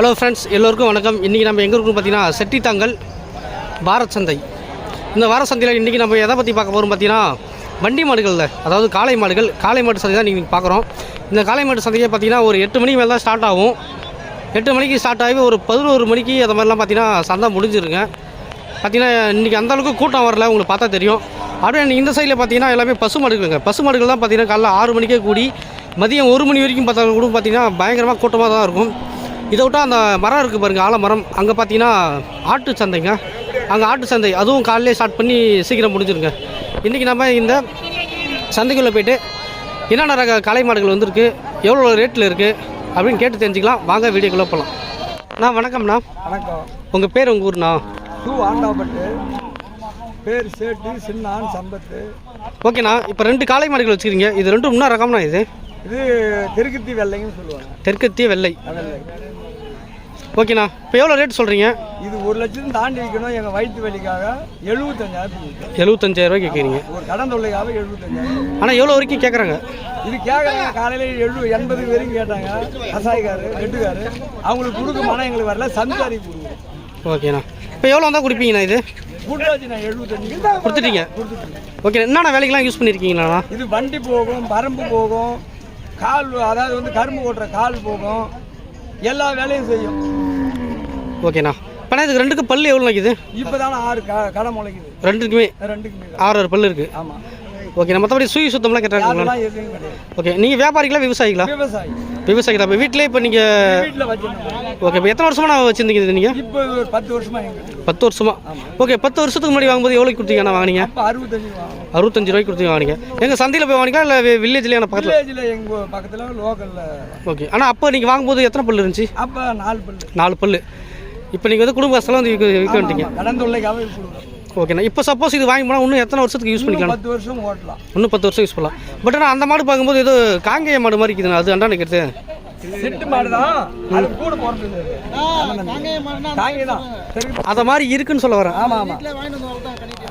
Hello friends எல்லோருக்கும் வணக்கம். இன்றைக்கி நம்ம எங்கே இருக்கோம் பார்த்தீங்கன்னா செட்டித்தாங்கல் பாரத் சந்தை. இந்த வார சந்தையில் இன்றைக்கி நம்ம எதை பற்றி பார்க்க போகிறோம் பார்த்தீங்கன்னா வண்டி மாடுகளில் அதாவது காளை மாடுகள் காளை மாடு சந்தை தான் இன்றைக்கி பார்க்குறோம். இந்த காளை மாடு சந்தையை பார்த்தீங்கன்னா ஒரு எட்டு மணிக்கு மேலே தான் ஸ்டார்ட் ஆகும். எட்டு மணிக்கு ஸ்டார்ட் ஆகி ஒரு பதினோரு மணிக்கு அந்த மாதிரிலாம் பார்த்தீங்கன்னா சந்தை முடிஞ்சிருங்க. பார்த்தீங்கன்னா இன்றைக்கி அந்தளவுக்கு கூட்டம் வரல உங்களுக்கு பார்த்தா தெரியும். அப்படியே இந்த சைடில் பார்த்தீங்கன்னா எல்லாமே பசு மாடுகளுங்க. பசு மாடுகள் தான் பார்த்தீங்கன்னா காலைல ஆறு மணிக்கே கூடி மதியம் ஒரு மணி வரைக்கும் பார்த்தா கூட பார்த்தீங்கன்னா பயங்கரமாக கூட்டமாக தான் இருக்கும். இதை விட்டால் அந்த மரம் இருக்குது பாருங்கள் ஆலமரம். அங்கே பார்த்தீங்கன்னா ஆட்டு சந்தைங்க. அங்கே ஆட்டு சந்தை அதுவும் காலையிலே ஸ்டார்ட் பண்ணி சீக்கிரம் முடிஞ்சிருங்க. இன்றைக்கி நம்ம இந்த சந்தைக்குள்ளே போயிட்டு என்னென்ன ரக காளை மாடுகள் வந்திருக்கு எவ்வளோ ரேட்டில் இருக்குது அப்படின்னு கேட்டு தெரிஞ்சுக்கலாம். வாங்க வீடியோக்குள்ளே போகலாம் அண்ணா வணக்கம்ண்ணா. வணக்கம். உங்கள் பேர் உங்கள் ஊர்ண்ணா? டூ ஆண்டாப்பட்டு பேர் சேட்டு சின்னான் சம்பத்து. ஓகேண்ணா இப்போ ரெண்டு காளை மாடுகள் வச்சுக்கிறீங்க. இது ரெண்டும் இன்னும் ரகம்ண்ணா இது? இது தெருக்குத்தி வெள்ளைன்னு சொல்லுவாங்க. தெற்கத்திய வெள்ளை. வெள்ளை. ஓகேண்ணா. இப்போ எவ்வளோ ரேட் சொல்கிறீங்க இது ஒரு லட்சம் தாண்டி விற்கணும் எங்கள் வயிற்று வலிக்காக எழுபத்தஞ்சாயிரம் எழுபத்தஞ்சாயிரம் ரூபாய் கேட்குறீங்க ஒரு கடன் தொல்லைக்காக எழுபத்தஞ்சாயிரம் ஆனால் எவ்வளோ வரைக்கும் கேட்குறாங்க இது கேட்குறாங்க காலையில் எழு எண்பது வரைக்கும் கேட்டாங்க. கசாய்க்காரு ரெட்டுக்காரு அவங்களுக்கு கொடுக்க மனம் எங்களுக்கு வரல சம்சாரி கொடுக்கும் ஓகேண்ணா. இப்போ எவ்வளோ வந்தால் கொடுப்பீங்கண்ணா இது? கொடுத்துட்டீங்க. கொடுத்துட்டு ஓகே என்னென்ன வேலைக்கெல்லாம் யூஸ் பண்ணியிருக்கீங்களாண்ணா இது வண்டி போகும் பரம்பு போகும் கால் அதாவது வந்து கரும்பு ஓட்டுற கால் போகும். எல்லா வேலையும் செய்யும். ஓகேண்ணா. இப்போ இதுக்கு ரெண்டுக்கு பல்லு எவ்வளோ நிற்கிது இப்போதானே ஆறு க கடை முளைக்குது. ரெண்டுக்குமே? ரெண்டுக்குமே ஆறு ஆறு பல்லு இருக்குது ஆமாம் ஓகே மற்றபடி சுய சுத்தம்லாம் கேட்டாங்களா ஓகே நீங்கள் வியாபாரிகளா விவசாயிகளா? விவசாயி. விவசாயி தான் இப்போ வீட்டிலே இப்போ நீங்கள் ஓகே இப்போ எத்தனை வருஷமா நான் வச்சுருந்தீங்க இது நீங்கள் இப்போ பத்து வருஷமா எங்களுக்கு பத்து வருஷமா? ஓகே பத்து வருஷத்துக்கு முன்னாடி வாங்கும்போது எவ்வளோ கொடுத்தீங்கண்ணா வாங்கினீங்க? அப்போ அறுபத்தஞ்சு அறுபத்தஞ்சு ரூபாய்க்கு கொடுத்து வாங்கினீங்க. எங்கள் சந்தையில் போய் வாங்கினீங்களா இல்லை வில்லேஜ்லேயே பக்கத்தில்? எங்கள் பக்கத்தில் லோக்கலில். ஓகே. ஆனால் அப்போ நீங்கள் வாங்கும்போது எத்தனை பல்லு இருந்துச்சு? அப்போ நாலு பல்லு. நாலு பல்லு. இப்போ நீங்கள் வந்து குடும்ப கஷ்டம் வந்து விற்க வந்துட்டீங்க கடன் தொல்லைக்காக ஓகேண்ணா. இப்போ சப்போஸ் இது வாங்கி போனால் இன்னும் எத்தனை வருஷத்துக்கு யூஸ் பண்ணிக்கலாம்? பத்து வருஷம் ஓட்டலாம். இன்னும் பத்து வருஷம் யூஸ் பண்ணலாம். பட் ஆனால் அந்த மாடு பார்க்கும்போது ஏதோ காங்கேய மாடு மாதிரி இருக்குதுண்ணா. அது அண்டா நிற்கிறது சிட்டு மாடு. தான் அது மாதிரி இருக்குன்னு சொல்ல வரேன்.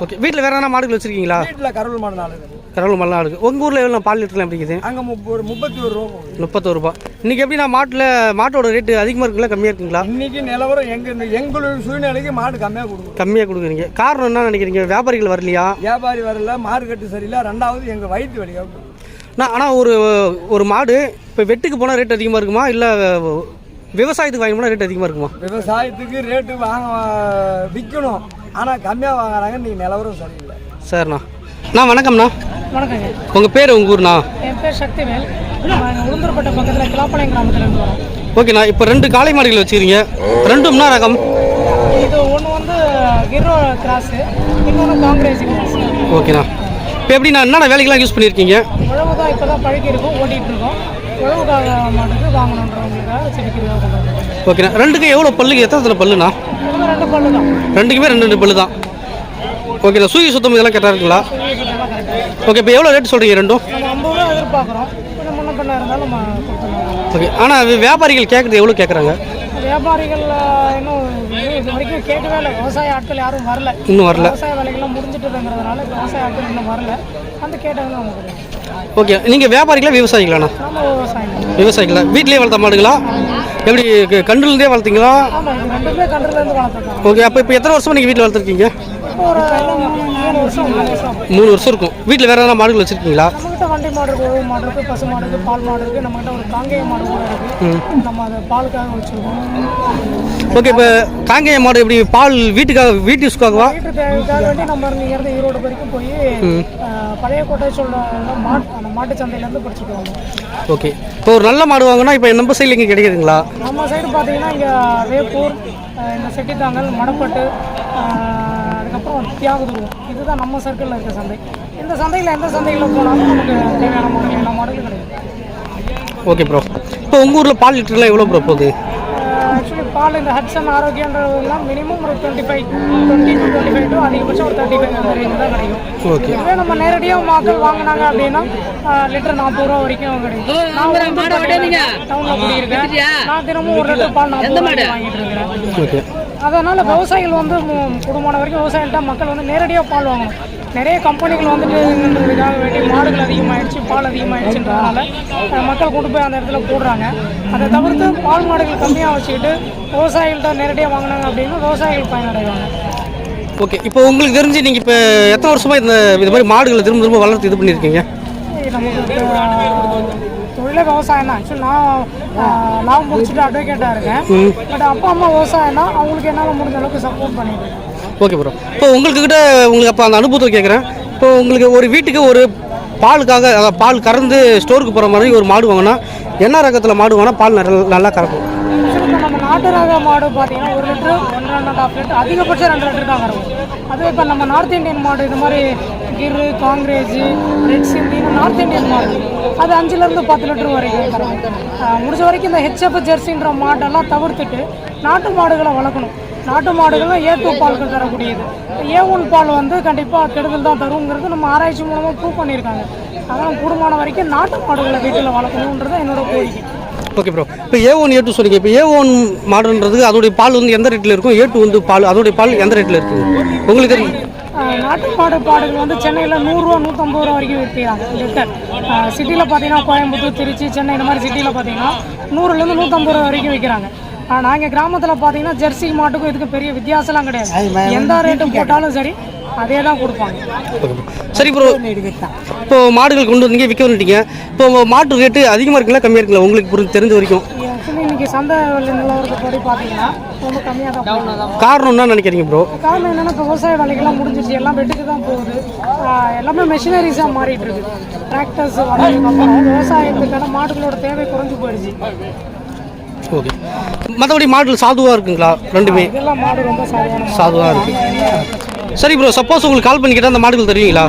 ஓகே வீட்டில் வேற என்ன மாடுகள் வச்சுருக்கீங்களா? வீட்டில் கருள் மாடு நாலு கடவுள் மல்லாம் இருக்குது உங்கள் ஊரில் எவ்வளோ பால் லிட்டர்லாம் எப்படி இருக்குது? அங்கே முப்பது ஒரு முப்பத்தி ஒரு ரூபா முப்பத்தோரு ரூபா. இன்றைக்கி எப்படின்னா மாட்டில் மாட்டோட ரேட்டு அதிகமாக இருக்குங்களா கம்மியாக இருக்குங்களா? இன்னைக்கு நிலவரம் எங்க எங்களுடைய சூழ்நிலைக்கு மாடு கம்மியாக கொடுக்கும் கம்மியாக கொடுக்குறீங்க. காரணம் என்ன நினைக்கிறீங்க? வியாபாரிகள் வரலையா? வியாபாரி வரல மார்க்கெட்டு சரியில்லை. ரெண்டாவது எங்கள் வயிற்று கொடுக்கும் நான் ஆனால் ஒரு ஒரு மாடு இப்போ வெட்டுக்கு போனால் ரேட் அதிகமாக இருக்குமா? இல்லை விவசாயத்துக்கு வாங்கி போனால் ரேட் அதிகமாக இருக்குமா? விவசாயத்துக்கு ரேட்டு வாங்க விற்கணும் ஆனால் கம்மியாக வாங்குறாங்க இன்னைக்கு நிலவரம் சரியில்லை சரிண்ணா. அண்ணா வணக்கம்ண்ணா. வணக்கங்க. உங்கள் பேர் உங்கள் ஊர்ண்ணா? என் பேர் சக்திவேல். நாங்கள் உளுந்தூர்பேட்டை பக்கத்தில் கிளாப்பாளையம் கிராமத்துலேருந்து வரோம். ஓகேண்ணா இப்போ ரெண்டு காளை மாடுகள் வச்சுக்கிறீங்க. ரெண்டும்னா ரகம். இது ஒன்று வந்து கிரோ கிராஸு இன்னொன்று காங்கிரேஜ் கிராஸ். ஓகேண்ணா. இப்போ எப்படிண்ணா என்னென்ன வேலைக்கெல்லாம் யூஸ் பண்ணியிருக்கீங்க? உழவு தான் இப்போ தான் பழக்கி இருக்கோம் ஓட்டிகிட்டு இருக்கோம் உழவுக்காக மாட்டுக்கு வாங்கணுன்றவங்களுக்காக செடிக்கிறதாக ஓகேண்ணா ரெண்டுக்கும் எவ்வளோ பல்லுக்கு எத்தனை பல்லுண்ணா? ரெண்டு பல்லு தான் ரெண்டுக்குமே ரெண்டு ரெண்டு பல்லு தான் ஓகேண்ணா சூரிய சுத்தம் இதெல்லாம் கரெக்டாக இருக்குங்களா? ஓகே இப்போ எவ்வளோ ரேட் சொல்கிறீங்க ரெண்டும்? ஓகே ஆனால் வியாபாரிகள் கேட்குறது எவ்வளோ கேட்குறாங்க வியாபாரிகள் இன்னும் இது இது வரைக்கும் கேட்கவே இல்லை. விவசாய ஆட்கள் யாரும் வரல. இன்னும் வரல. விவசாய வேலைகள்லாம் முடிஞ்சிட்டுங்கிறதுனால விவசாய ஆட்கள் இன்னும் வரல. அந்த கேட்டவங்க அவங்க ஓகே நீங்கள் வியாபாரிகளா விவசாயிகளாண்ணா. விவசாயிகளா. வீட்டிலேயே வளர்த்த மாடுங்களா எப்படி கன்றுலேருந்தே வளர்த்தீங்களா? ஓகே அப்போ இப்போ எத்தனை வருஷமா நீங்கள் வீட்டில் வளர்த்துருக்கீங்க? மூணு வருஷம் இருக்கும். வீட்டில் வேறு எதனா மாடுகள் வச்சுருக்கீங்களா? நம்மகிட்ட வண்டி மாடு இருக்கு உழவு மாடு இருக்கு பசு மாடு இருக்கு பால் மாடு இருக்கு நம்மகிட்ட ஒரு காங்கேய மாடு கூட நம்ம அதை பாலுக்காக வச்சிருக்கோம். ஓகே இப்போ காங்கேய மாடு எப்படி பால் வீட்டுக்காக வீட்டு யூஸ்க்காகவா? வீட்டு தேவைக்காக வேண்டி நம்ம இங்க இருந்து ஈரோடு வரைக்கும் போய் பழைய கோட்டை சொல்ற மாட்டு அந்த மாட்டு சந்தையிலேருந்து படிச்சுட்டு ஓகே. இப்போ ஒரு நல்ல மாடு வாங்கினா இப்போ நம்ம சைடில் இங்கே கிடைக்குதுங்களா? நம்ம சைடு பார்த்தீங்கன்னா இங்கே வேப்பூர் இந்த செட்டித்தாங்கல் மடப்பட்டு அஹ், அதுக்கப்புறம் தியாகதுருவம் இதுதான் நம்ம சர்க்கிளில் இருக்க சந்தை. இந்த சந்தையில் எந்த சந்தையில் போனாலும் நமக்கு தேவையான மாடல் எல்லா மாடலும் கிடைக்கும். ஓகே ப்ரோ இப்போ உங்கள் ஊரில் பால் லிட்டர்லாம் எவ்வளோ ப்ரோ போகுது? ஆக்சுவலி பால் இந்த ஹட்சன் ஆரோக்கியன்றதுலாம் மினிமம் ஒரு twenty five twenty to twenty five to அதிகபட்சம் ஒரு தேர்ட்டி ஃபைவ் அந்த ரேஞ்ச் தான் கிடைக்கும். ஓகே இதுவே நம்ம நேரடியாக மக்கள் வாங்கினாங்க அப்படின்னா லிட்டர் நாற்பது ரூபா வரைக்கும் கிடைக்கும். நான் வந்து டவுனில் குடியிருக்கேன். நான் தினமும் ஒரு லிட்டர் பால் நாற்பது ரூபா வாங்கிட்டு இருக்கிறேன். ஓகே அதனால் விவசாயிகள் வந்து கூடுமான வரைக்கும் விவசாயிகள்ட்ட மக்கள் வந்து நேரடியாக பால் வாங்கணும். நிறைய கம்பெனிகள் வந்துட்டுன்றதுக்காக வேண்டி மாடுகள் அதிகமாகிடுச்சு பால் அதிகமாகிடுச்சுன்றதுனால மக்கள் கொண்டு போய் அந்த இடத்துல போடுறாங்க. அதை தவிர்த்து பால் மாடுகள் கம்மியாக வச்சுக்கிட்டு விவசாயிகள்கிட்ட நேரடியாக வாங்கினாங்க அப்படின்னா விவசாயிகள் பயனடைவாங்க. ஓகே இப்போ உங்களுக்கு தெரிஞ்சு நீங்கள் இப்போ எத்தனை வருஷமாக இந்த இது மாதிரி மாடுகளை திரும்ப திரும்ப வளர்த்து இது பண்ணியிருக்கீங்க? நமக்கு தொழிலே விவசாயம் தான் ஆக்சுவலி நான் நான் முடிச்சுட்டு அட்வொகேட்டாக இருக்கேன். பட் அப்பா அம்மா விவசாயம் தான் அவங்களுக்கு என்னால் முடிஞ்ச அளவுக்கு சப்போர்ட் பண்ணிட்டு ஓகே ப்ரோ இப்போ உங்களுக்கு கிட்ட உங்களுக்கு அப்போ அந்த அனுபவத்தை கேட்குறேன் இப்போ உங்களுக்கு ஒரு வீட்டுக்கு ஒரு பாலுக்காக அதாவது பால் கறந்து ஸ்டோருக்கு போகிற மாதிரி ஒரு மாடு வாங்கினா என்ன ரகத்தில் மாடு வாங்கினா பால் நல்லா நல்லா கறக்கும்? நம்ம நாட்டு ரக மாடு பார்த்தீங்கன்னா ஒரு லிட்டரு ஒன்றரை அண்ட் ஹாஃப் லிட்டர் அதிகபட்சம் ரெண்டு லிட்டர் தான் வரும் அதுவே இப்போ நம்ம நார்த் இந்தியன் மாடு இது மாதிரி கிரு காங்கிரேஜ் ரெட் சிந்தின்னு நார்த் இந்தியன் மாடு. அது அஞ்சுலேருந்து பத்து லிட்டர் வரைக்கும் முடிஞ்ச வரைக்கும் இந்த ஹெச்எஃப் ஜெர்சின்ற மாடெல்லாம் தவிர்த்துட்டு நாட்டு மாடுகளை வளர்க்கணும். நாட்டு மாடுகளும் ஏ டூ பால்கள் தரக்கூடியது. ஏ ஒன் பால் வந்து கண்டிப்பாக கெடுதல் தான் தருங்கிறது நம்ம ஆராய்ச்சி மூலமாக ப்ரூவ் பண்ணியிருக்காங்க. அதனால் கூடுமான வரைக்கும் நாட்டு மாடுகளை வீட்டில் வளர்க்கணுன்றது என்னோட கோரிக்கை. ஓகே ப்ரோ இப்போ ஏ ஒன் ஏ டூ சொன்னீங்க இப்போ ஏ ஒன் மாடுன்றது அதோடைய பால் வந்து எந்த ரேட்டில் இருக்கும்? ஏ டூ வந்து பால் அதோடைய பால் எந்த ரேட்டில் இருக்குது உங்களுக்கு தெரியும்? நாட்டு மாடு பாடுகள் வந்து சென்னையில் நூறுரூவா நூற்றம்பது ரூபா வரைக்கும் விற்கிறாங்க லிட்டர் சிட்டியில் பார்த்தீங்கன்னா கோயம்புத்தூர் திருச்சி சென்னை இந்த மாதிரி சிட்டியில் பார்த்தீங்கன்னா நூறுலேருந்து நூற்றம்பது ரூபா வரைக்கும் விற்கிறாங்க நாங்கள் கிராமத்தில் பார்த்தீங்கன்னா ஜெர்சி மாட்டுக்கும் இதுக்கு பெரிய வித்தியாசம்லாம் கிடையாது. எந்த ரேட்டு போட்டாலும் சரி அதே தான் கொடுப்பாங்க சரி ப்ரோ இப்போ மாடுகள் கொண்டு வந்தீங்க விற்க வந்துட்டீங்க. இப்போ மாட்டு ரேட்டு அதிகமாக இருக்குல்ல கம்மியாக இருக்குல்ல உங்களுக்கு புரிஞ்சு தெரிஞ்ச வரைக்கும். இன்னைக்கு சந்தை நிலவரப்படி பார்த்தீங்கன்னா ரொம்ப கம்மியாக தான். காரணம் என்ன நினைக்கிறீங்க ப்ரோ காரணம் என்னன்னா இப்போ விவசாய வேலைகள்லாம் முடிஞ்சிருச்சு. எல்லாம் வெட்டுக்கு தான் போகுது. எல்லாமே மெஷினரிஸாக மாறிட்டு இருக்கு. டிராக்டர்ஸ் வந்ததுக்கப்புறம் விவசாயத்துக்கான மாடுகளோட தேவை குறைஞ்சு போயிடுச்சு. ஓகே. மற்றபடி மாடுகள் சாதுவாக இருக்குங்களா? ரெண்டுமே? சாதுவாக இருக்குது சரி ப்ரோ சப்போஸ் உங்களுக்கு கால் பண்ணி கேட்டால் அந்த மாடுகள் தருவீங்களா?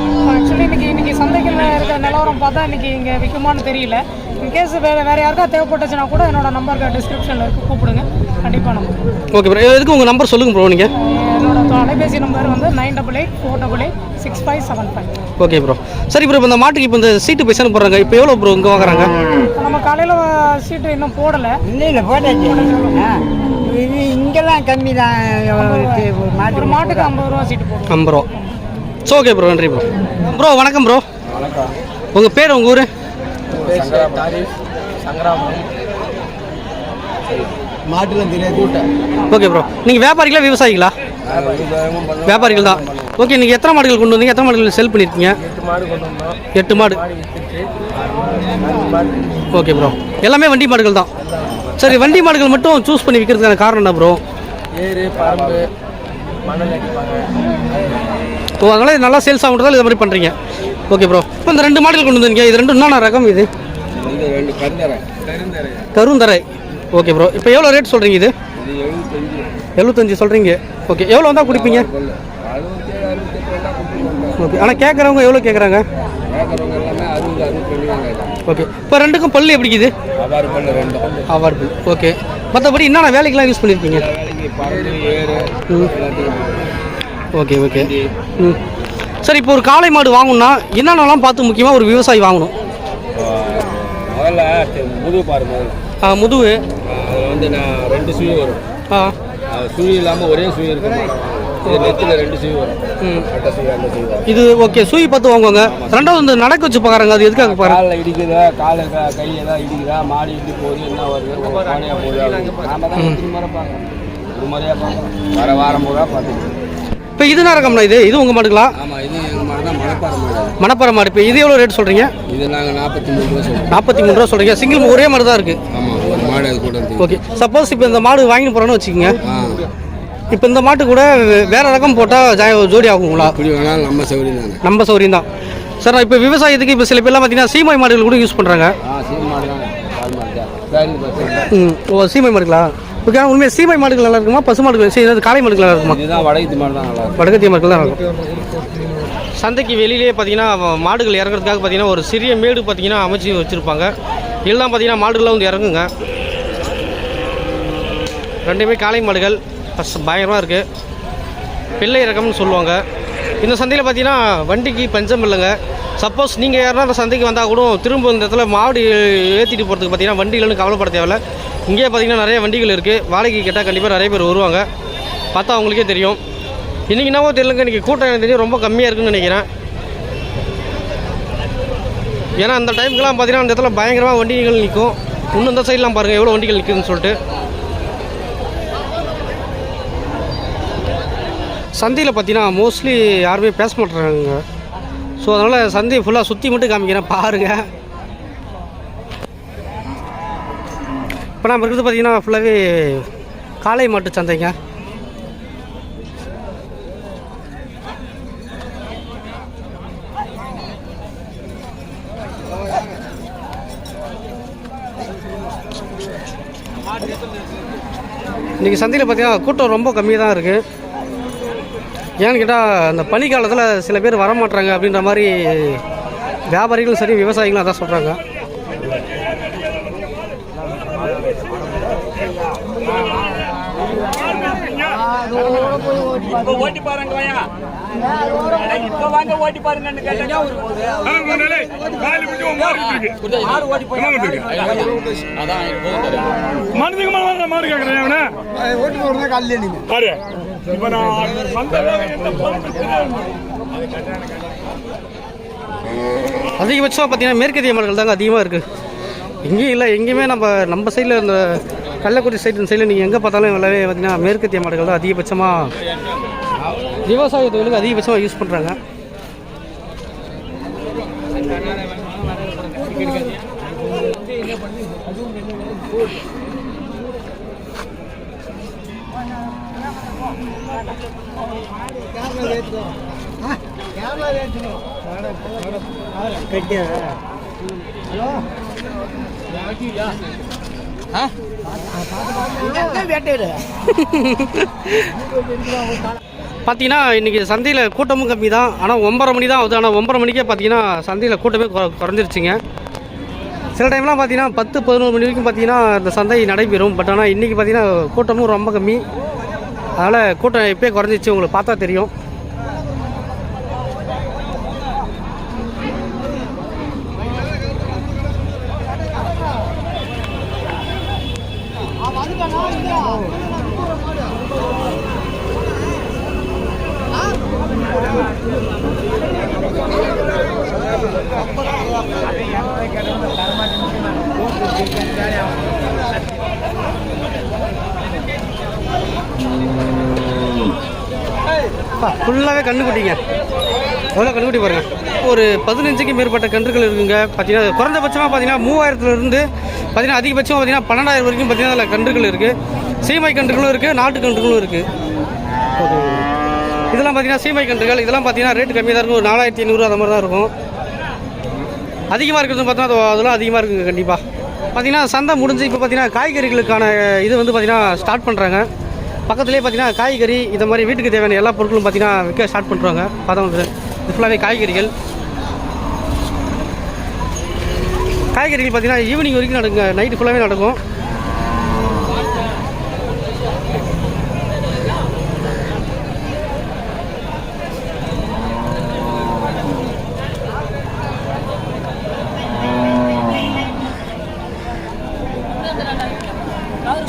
சந்தைகளில் இருக்கிற நிலவரம் பார்த்தா இன்னைக்கு இங்கே விற்குமான்னு தெரியல. இன்கேஸ் வேறு வேறு யாருக்கா தேவைப்பட்டுச்சுன்னா கூட என்னோட நம்பருக்கு டிஸ்கிரிப்ஷனில் இருக்கு கூப்பிடுங்க. கண்டிப்பாக நம்பர் ஓகே ப்ரோ எதுக்கு உங்கள் நம்பர் சொல்லுங்கள் ப்ரோ நீங்கள் என்னோட தொலைபேசி நம்பர் வந்து nine double eight four double eight six five seven five okay bro சரி ப்ரோ இப்போ இந்த மாட்டுக்கு இப்போ இந்த சீட்டு பைசானு போடுறாங்க? இப்போ எவ்வளோ ப்ரோ இங்கே வாங்குறாங்க? நம்ம காலையில் சீட்டு இன்னும் போடலை. இல்லை இல்லை போட்டாச்சு. இது இங்கெல்லாம் கம்மி தான். மாட்டுக்கு ஐம்பது ரூபா சீட்டு போடுவோம். ஐம்பது ரூபா. ஸோ ஓகே ப்ரோ நன்றி ப்ரோ ப்ரோ வணக்கம் ப்ரோ உங்கள் பேர் உங்கள் ஊர்? ஓகே ப்ரோ நீங்கள் வியாபாரிகளா விவசாயிகளா? வியாபாரிகள் தான். ஓகே நீங்கள் எத்தனை மாடுகள் கொண்டு வந்தீங்க? எத்தனை மாடுகள் செல் பண்ணியிருக்கீங்க எட்டு மாடு ஓகே ப்ரோ எல்லாமே வண்டி மாடுகள் தான். சரி வண்டி மாடுகள் மட்டும் சூஸ் பண்ணி விற்கிறதுக்கான காரணம் என்ன ப்ரோ ஏறு பரம்பு மணல் ஓ அதனால் நல்லா சேல்ஸ் ஆகுன்றதால இது மாதிரி பண்ணுறீங்க ஓகே ப்ரோ இப்போ இந்த ரெண்டு மாடுகள் கொண்டு வந்தீங்க இது ரெண்டும் என்னென்ன ரகம் இது? இது ரெண்டு கருந்தரை. ஓகே ப்ரோ இப்போ எவ்வளோ ரேட் சொல்கிறீங்க இது? இது எழுபத்தஞ்சு. சொல்கிறீங்க ஓகே எவ்வளோ வந்தால் குடிப்பீங்க? ஓகே ஆனால் கேட்குறவங்க எவ்வளோ கேட்குறாங்க ஓகே இப்போ ரெண்டுக்கும் பல்லு எப்படி ரெண்டும் ஆவார் பல் ஓகே மற்றபடி என்னென்ன வேலைக்கெல்லாம் யூஸ் பண்ணியிருக்கீங்க ஓகே ஓகே ம். சரி இப்போ ஒரு காளை மாடு வாங்கணும்னா என்னென்னலாம் பார்த்து முக்கியமாக ஒரு விவசாயி வாங்கணும்? முதல்ல முதுகு பாரு முதல்ல ஆ, முதுகு வந்து நான் ரெண்டு சுழி வரும். ஆ. சுழி இல்லாமல் ஒரே சுழி இருக்கும். இது ஓகே சூய் பார்த்து வாங்குவாங்க. ரெண்டாவது இந்த நடக்க வச்சு பார்க்குறாங்க அது எதுக்காக காலில் இடிக்குதா காலு க- ஏதாவது இடிக்குதா மாடி இடி போகுது என்ன வருது. நாம தான் ஒரு முறை பார்க்குறோம் ஒரு முறையாக பார்க்குறோம் வர வாரம் பூரா பார்த்துக்கணும் இப்போ இது என்ன ரகம்னா இது? இது உங்கள் மாடுங்களா? ஆமாம் இது எங்கள் மாடு தான் மணப்பாறை மாடு மணப்பாறை மாடு. இப்போ இது எவ்வளோ ரேட் சொல்கிறீங்க இது நாங்கள் நாற்பத்தி மூணு ரூபா சொல்லுவோம் நாற்பத்தி மூணு ரூபா சொல்கிறீங்க சிங்கிள் ஒரே மாடு தான் இருக்குது ஆமாம் ஒரு மாடு அது கூட ஓகே. சப்போஸ் இப்போ இந்த மாடு வாங்கிட்டு போகிறோன்னு வச்சுக்கோங்க. இப்போ இந்த மாட்டு கூட வேற ரகம் போட்டால் ஜோடி ஆகுங்களா? எப்படி வேணாலும் நம்ம சௌகரியம் தானே. நம்ம சௌரியம் தான். சார் இப்போ விவசாயத்துக்கு இப்போ சில பேர்லாம் பார்த்தீங்கன்னா சீமை மாடுகள் கூட யூஸ் பண்ணுறாங்க ம். ஓ சீமை மாடுகளா? ஓகே உண்மையாக சீமை மாடுகள் நல்லா இருக்குமா? பசு மாடுகள் சரி இது காளை மாடுகள் நல்லா இருக்குமா? இதுதான் வடக்கு மாடு தான் நல்லா இருக்கும். வடக்கத்திய மாடுகள் தான் இருக்கும். சந்தைக்கு வெளியிலே பார்த்தீங்கன்னா மாடுகள் இறங்குறதுக்காக பார்த்தீங்கன்னா ஒரு சிறிய மேடு பார்த்தீங்கன்னா அமைச்சு வச்சுருப்பாங்க. இதெல்லாம் பார்த்தீங்கன்னா மாடுகள்லாம் வந்து இறங்குங்க. ரெண்டுமே காளை மாடுகள். ஃபஸ்ட் பயங்கரமாக இருக்குது பிள்ளை ரகம்னு சொல்லுவாங்க. இந்த சந்தையில் பார்த்தீங்கன்னா வண்டிக்கு பஞ்சம் இல்லைங்க. சப்போஸ் நீங்கள் யாருன்னா அந்த சந்தைக்கு வந்தால் கூட திரும்ப இந்த இடத்துல மாடு ஏற்றிட்டு போகிறதுக்கு பார்த்தீங்கன்னா வண்டி இல்லைன்னு கவலைப்பட தேவையில்ல. இங்கேயே பார்த்தீங்கன்னா நிறைய வண்டிகள் இருக்குது வாடகைக்கு கேட்டால் கண்டிப்பாக நிறைய பேர் வருவாங்க. பார்த்தா அவங்களுக்கே தெரியும். இன்றைக்கி என்னவோ தெரியலங்க இன்றைக்கி கூட்டம் எனக்கு தெரிஞ்சு ரொம்ப கம்மியாக இருக்குன்னு நினைக்கிறேன். ஏன்னா அந்த டைமுக்கெல்லாம் பார்த்தீங்கன்னா அந்த இடத்துல பயங்கரமாக வண்டிகள் நிற்கும். இன்னும் இந்த சைட்லாம் பாருங்கள் எவ்வளோ வண்டிகள் நிற்குதுன்னு சொல்லிட்டு. சந்தையில் பார்த்தீங்கன்னா மோஸ்ட்லி யாருமே பேச மாட்டேறாங்க. ஸோ அதனால் சந்தையை ஃபுல்லாக சுற்றி மட்டும் காமிக்கிறேன். பாருங்கள் இப்போ நம்ம இருக்கிறது பார்த்தீங்கன்னா ஃபுல்லாகவே காளை மாட்டு சந்தைங்க. இன்றைக்கி சந்தையில் பார்த்தீங்கன்னா கூட்டம் ரொம்ப கம்மியாக தான் இருக்குது ஏன்னு கேட்டால் அந்த பனிக்காலத்தில் சில பேர் வர மாட்றாங்க அப்படின்ற மாதிரி வியாபாரிகளும் சரி விவசாயிகளும் அதான் சொல்கிறாங்க இப்ப ஓட்டி பாருங்க வாயா. இப்ப வாங்க ஓட்டி பாருங்கன்னு கேட்டா மனதுக்கு மன மாடு கேட்கறேன் அவன. ஓட்டு போடுறதா காலையில் நீங்கள் பாரு. இப்ப நான் அதிகபட்சமாக பார்த்தீங்கன்னா மேற்கத்திய மாடுகள் தாங்க அதிகமாக இருக்குது எங்கேயும் இல்லை எங்கேயுமே நம்ம நம்ம சைடில் இந்த கள்ளக்குறிச்சி சைடு சைடில் நீங்கள் எங்கே பார்த்தாலும் எல்லாமே பார்த்தீங்கன்னா மேற்கத்திய மாடுகள் தான் அதிகபட்சமாக விவசாய தொழிலுக்கு அதிகபட்சமாக யூஸ் பண்ணுறாங்க பார்த்தீங்கன்னா இன்றைக்கி சந்தையில் கூட்டமும் கம்மி தான் ஆனால் ஒம்பரை மணி தான் ஆகுது. ஆனால் ஒம்பரை மணிக்கே பார்த்தீங்கன்னா சந்தையில் கூட்டமே குற- குறைஞ்சிருச்சுங்க. சில டைம்லாம் பார்த்தீங்கன்னா பத்து பதினோரு மணி வரைக்கும் பார்த்தீங்கன்னா இந்த சந்தை நடைபெறும். பட் ஆனால் இன்றைக்கி பார்த்தீங்கன்னா கூட்டமும் ரொம்ப கம்மி. அதனால் கூட்டம் எப்பயே குறைஞ்சிச்சு உங்களுக்கு பார்த்தா தெரியும். ஃபுல்லாகவே கண்ணுக்குட்டிங்க. எவ்வளோ கண்ணுக்குட்டி பாருங்க. ஒரு பதினஞ்சுக்கு மேற்பட்ட கன்றுகள் இருக்குங்க. பார்த்தீங்கன்னா குறைந்தபட்சமாக பார்த்தீங்கன்னா மூவாயிரத்துலேருந்து பார்த்தீங்கன்னா அதிகபட்சமாக பார்த்தீங்கன்னா பன்னெண்டாயிரம் வரைக்கும் பார்த்தீங்கன்னா அதில் கன்றுகள் இருக்குது சீமை கன்றுகளும் இருக்குது நாட்டு கன்றுகளும் இருக்குது இதெல்லாம் பார்த்தீங்கன்னா சீமை கன்றுகள். இதெல்லாம் பார்த்தீங்கன்னா ரேட்டு கம்மியாக தான் இருக்கும். ஒரு நாலாயிரத்தி ஐநூறு அந்த மாதிரி தான் இருக்கும். அதிகமாக இருக்கிறது பார்த்தோன்னா அது- அதெல்லாம் அதிகமாக இருக்குங்க கண்டிப்பாக பார்த்தீங்கன்னா சந்தை முடிஞ்சு இப்போ பார்த்தீங்கன்னா காய்கறிகளுக்கான இது வந்து பார்த்தீங்கன்னா ஸ்டார்ட் பண்ணுறாங்க பக்கத்துலேயே பார்த்தீங்கன்னா காய்கறி இந்த மாதிரி வீட்டுக்கு தேவையான எல்லா பொருட்களும் பார்த்தீங்கன்னா விற்க ஸ்டார்ட் பண்ணுறாங்க பார்த்தா வந்து இது ஃபுல்லாகவே காய்கறிகள். காய்கறிகள் பார்த்தீங்கன்னா ஈவினிங் வரைக்கும் நடக்குங்க. நைட்டு ஃபுல்லாகவே நடக்கும்.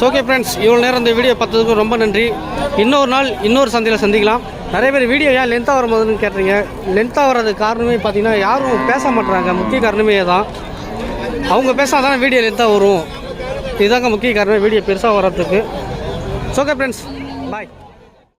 ஓகே ஃப்ரெண்ட்ஸ் இவ்வளோ நேரம் இந்த வீடியோ பார்த்ததுக்கு ரொம்ப நன்றி. இன்னொரு நாள் இன்னொரு சந்தையில் சந்திக்கலாம். நிறைய பேர் வீடியோ ஏன் லென்த்தாக வரும்போதுன்னு கேட்டீங்க. லென்த்தாக வர்றதுக்கு காரணமே பார்த்தீங்கன்னா யாரும் பேச மாட்டுறாங்க முக்கிய காரணமே தான் அவங்க பேசினா வீடியோ லென்த்தாக வரும். இதுதாங்க முக்கிய காரணம் வீடியோ பெருசாக வர்றதுக்கு. Okay friends bye